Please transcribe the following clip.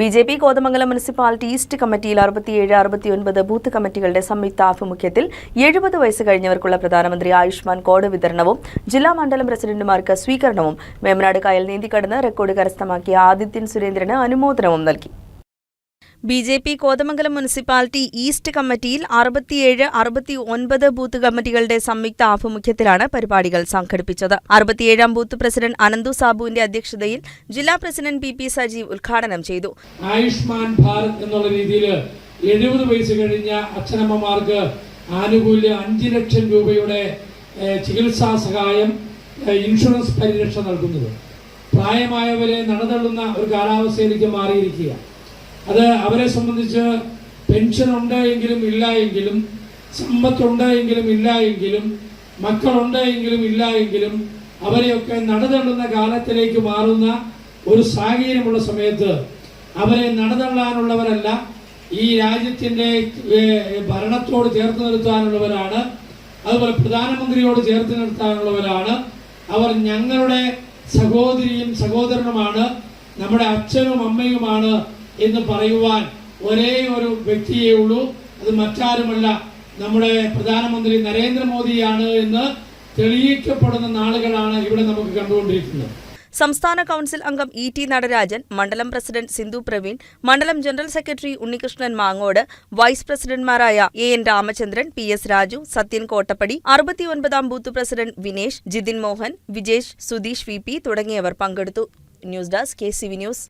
B J P Kothamangalam municipality east കമ്മിറ്റിയിൽ അറുപത്തിയേഴ് അറുപത്തിയൊൻപത് booth കമ്മിറ്റികളുടെ സംയുക്ത ആഭിമുഖ്യത്തിൽ എഴുപത് വയസ്സ് കഴിഞ്ഞവർക്കുള്ള പ്രധാനമന്ത്രി ആയുഷ്മാൻ കോഡ് വിതരണവും ജില്ലാ മണ്ഡലം പ്രസിഡന്റുമാർക്ക് സ്വീകരണവും വേമനാട് കായൽ നീന്തിക്കടന്ന് റെക്കോർഡ് കരസ്ഥമാക്കിയ ആദിത്യൻ സുരേന്ദ്രന് അനുമോദനവും നൽകി. B J P Kothamangalam municipality east കമ്മിറ്റിയിൽ അറുപത്തിയേഴ് അറുപത്തി ഒൻപത് ബൂത്ത് കമ്മിറ്റികളുടെ സംയുക്ത ആഭിമുഖ്യത്തിലാണ് പരിപാടികൾ സംഘടിപ്പിച്ചത്. അറുപത്തിയേഴാം ബൂത്ത് പ്രസിഡന്റ് അനന്തു സാബുവിന്റെ അധ്യക്ഷതയിൽ ജില്ലാ പ്രസിഡന്റ് പി പി സജീവ് ഉദ്ഘാടനം ചെയ്തു. ആയുഷ്മാൻ ഭാരത് എന്നുള്ള രീതിയിൽ എഴുപത് വയസ്സ് കഴിഞ്ഞ അച്ഛനമ്മമാർക്ക് ആനുകൂല്യം അഞ്ച് ലക്ഷം രൂപയുടെ ചികിത്സാ സഹായം ഇൻഷുറൻസ് പരിരക്ഷ നൽകുന്നത്. പ്രായമായവരെ നടതള്ളുന്ന ഒരു കാലാവസ്ഥയിലേക്ക് മാറിയിരിക്കുക അത് അവരെ സംബന്ധിച്ച് പെൻഷൻ ഉണ്ടായെങ്കിലും ഇല്ല എങ്കിലും സമ്പത്തുണ്ടായെങ്കിലും ഇല്ല എങ്കിലും മക്കളുണ്ടായെങ്കിലും ഇല്ല എങ്കിലും അവരെയൊക്കെ നടതള്ളുന്ന കാലത്തിലേക്ക് മാറുന്ന ഒരു സാഹചര്യമുള്ള സമയത്ത് അവരെ നടതള്ളാനുള്ളവരല്ല ഈ രാജ്യത്തിന്റെ ഏഹ്, ഭരണത്തോട് ചേർത്ത് നിർത്താനുള്ളവരാണ് അതുപോലെ പ്രധാനമന്ത്രിയോട് ചേർത്ത് നിർത്താനുള്ളവരാണ് അവർ ഞങ്ങളുടെ സഹോദരിയും സഹോദരനുമാണ് നമ്മുടെ അച്ഛനും അമ്മയുമാണ് എന്ന് പറയുവാൻ ഒരേ ഒരു വ്യക്തിയേ ഉള്ളൂ. അത് മറ്റാരുമല്ല. നമ്മുടെ പ്രധാനമന്ത്രി നരേന്ദ്രമോദിയാണ് എന്ന് തെളിയിക്കപ്പെടുന്ന നാളുകളാണ് ഇവിടെ നമുക്ക് കണ്ടുകൊണ്ടിരിക്കുന്നത്. സംസ്ഥാന കൌൺസിൽ അംഗം ഇ ടി നടരാജൻ മണ്ഡലം പ്രസിഡന്റ് സിന്ധു പ്രവീൺ മണ്ഡലം general secretary Unnikrishnan Mangode vice പ്രസിഡന്റ്മാരായ A N Ramachandran P S Raju Sathyan Kottappady അറുപത്തിയൊൻപതാം booth president Vinesh Jithin Mohan Vijesh Sudheesh V P തുടങ്ങിയവർ പങ്കെടുത്തു. News desk K C V news.